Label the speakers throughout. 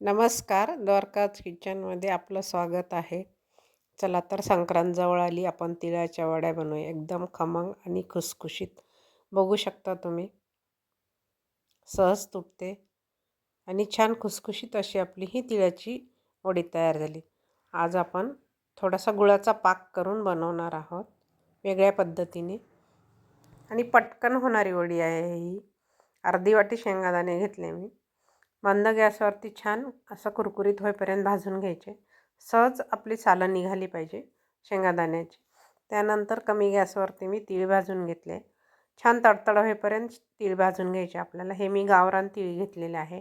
Speaker 1: नमस्कार द्वारकाच किचनमध्ये आपलं स्वागत आहे. चला तर संक्रांत जवळ आली आपण तिळाच्या वड्या बनवूया. एकदम खमंग आणि खुसखुशीत. बघू शकता तुम्ही. सहज तुटते आणि छान खुसखुशीत अशी आपली ही तिळाची वडी तयार झाली. आज आपण थोडासा गुळाचा पाक करून बनवणार आहोत. वेगळ्या पद्धतीने. आणि पटकन होणारी वडी आहे ही. अर्धी वाटी शेंगादाणे घेतले मी. मंद गॅसवरती छान असं कुरकुरीत होईपर्यंत भाजून घ्यायचे. सहज आपली सालं निघाली पाहिजे शेंगादाण्याची. त्यानंतर कमी गॅसवरती मी तीळ भाजून घेतले. छान तडतड होईपर्यंत तीळ भाजून घ्यायचे. आपल्याला हे मी गावरान तीळ घेतलेले आहे.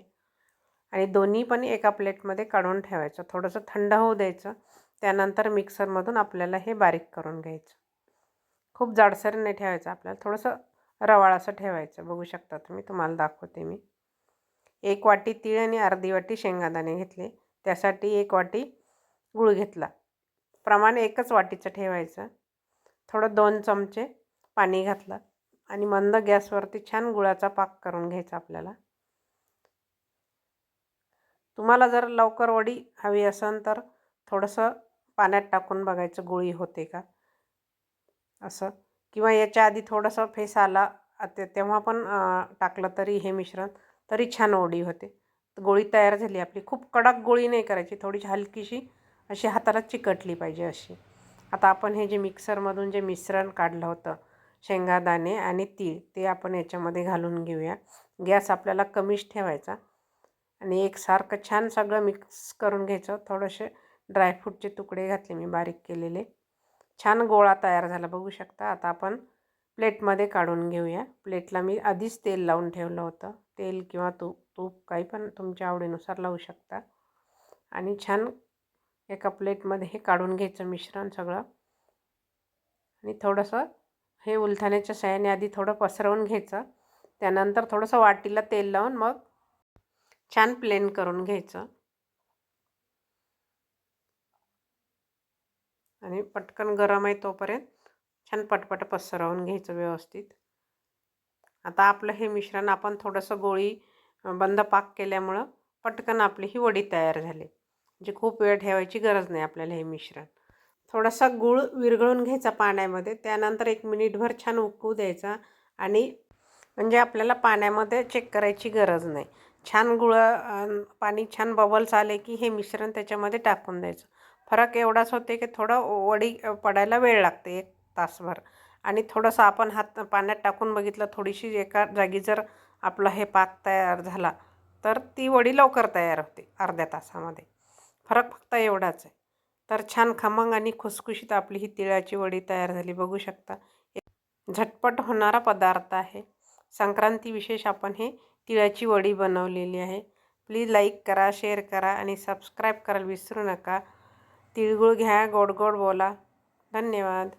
Speaker 1: आणि दोन्ही पण एका प्लेटमध्ये काढून ठेवायचं. थोडंसं थंड होऊ द्यायचं. त्यानंतर मिक्सरमधून आपल्याला हे बारीक करून घ्यायचं. खूप जाडसर नाही ठेवायचं. आपल्याला थोडंसं रवाळ असं ठेवायचं. बघू शकता तुम्ही. तुम्हाला दाखवते मी. एक वाटी तीळ आणि अर्धी वाटी शेंगादाणे घेतले. त्यासाठी एक वाटी गूळ घेतला. प्रमाण एकच वाटीचं ठेवायचं. थोडं दोन चमचे पाणी घातलं आणि मंद गॅसवरती छान गुळाचा पाक करून घ्यायचा आपल्याला. तुम्हाला जर लवकर वडी हवी असेल तर थोडंसं पाण्यात टाकून बघायचं गुळी होते का? असं. किंवा याच्या आधी थोडंसं फेस आला ते तेव्हा पण टाकलं तरी हे मिश्रण तरी छान ओढी होते. गोळी तयार झाली आपली. खूप कडक गोळी नाही करायची थोडी हलकीशी अशी हाताला चिकटली पाहिजे अशी. आता आपण हे जे मिक्सरमधून जे मिश्रण काढलं होतं शेंगादाणे आणि तीळ ते आपण याच्यामध्ये घालून घेऊया. गॅस आपल्याला कमीच ठेवायचा आणि एकसारखं छान सगळं मिक्स करून घ्यायचं. थोडेसे ड्रायफ्रूटचे तुकडे घातले मी बारीक केलेले. छान गोळा तयार झाला बघू शकता. आता आपण प्लेटमध्ये काढून घेऊया. प्लेटला मी आधीच तेल लावून ठेवलं होतं. तेल किंवा तूप तूप काही पण तुमच्या आवडीनुसार लावू शकता. आणि छान एका प्लेटमध्ये हे काढून घ्यायचं मिश्रण सगळं. आणि थोडंसं हे उलथाण्याच्या सहाय्याने आधी थोडं पसरवून घ्यायचं. त्यानंतर थोडंसं वाटीला तेल लावून मग छान प्लेन करून घ्यायचं. आणि पटकन गरम आहे तोपर्यंत छान पटपट पसरवून घ्यायचं व्यवस्थित. आता आपलं हे मिश्रण आपण थोडंसं गोळी बंद पाक केल्यामुळं पटकन आपली ही वडी तयार झाली. म्हणजे खूप वेळ ठेवायची गरज नाही आपल्याला हे मिश्रण. थोडासा गूळ विरघळून घ्यायचा पाण्यामध्ये त्यानंतर एक मिनिटभर छान उकळू द्यायचा आणि म्हणजे आपल्याला पाण्यामध्ये चेक करायची गरज नाही. छान गुळ पाणी छान बबल्स आले की हे मिश्रण त्याच्यामध्ये टाकून द्यायचं. फरक एवढाच होते की थोडं वडी पडायला वेळ लागते. एक तासभर. आणि थोडंसं आपण हात पाण्यात टाकून बघितलं थोडीशी एका जागी जर आपला हे पाक तयार झाला तर ती वडी लवकर तयार होते अर्ध्या तासामध्ये. फरक फक्त एवढाच आहे. तर छान खमंग आणि खुसखुशीत आपली ही तिळाची वडी तयार झाली बघू शकता. झटपट होणारा पदार्थ आहे. संक्रांती विशेष आपण हे तिळाची वडी बनवलेली आहे. प्लीज लाईक करा शेअर करा आणि सबस्क्राईब करायला विसरू नका. तिळगुळ घ्या गोड गोड बोला. धन्यवाद.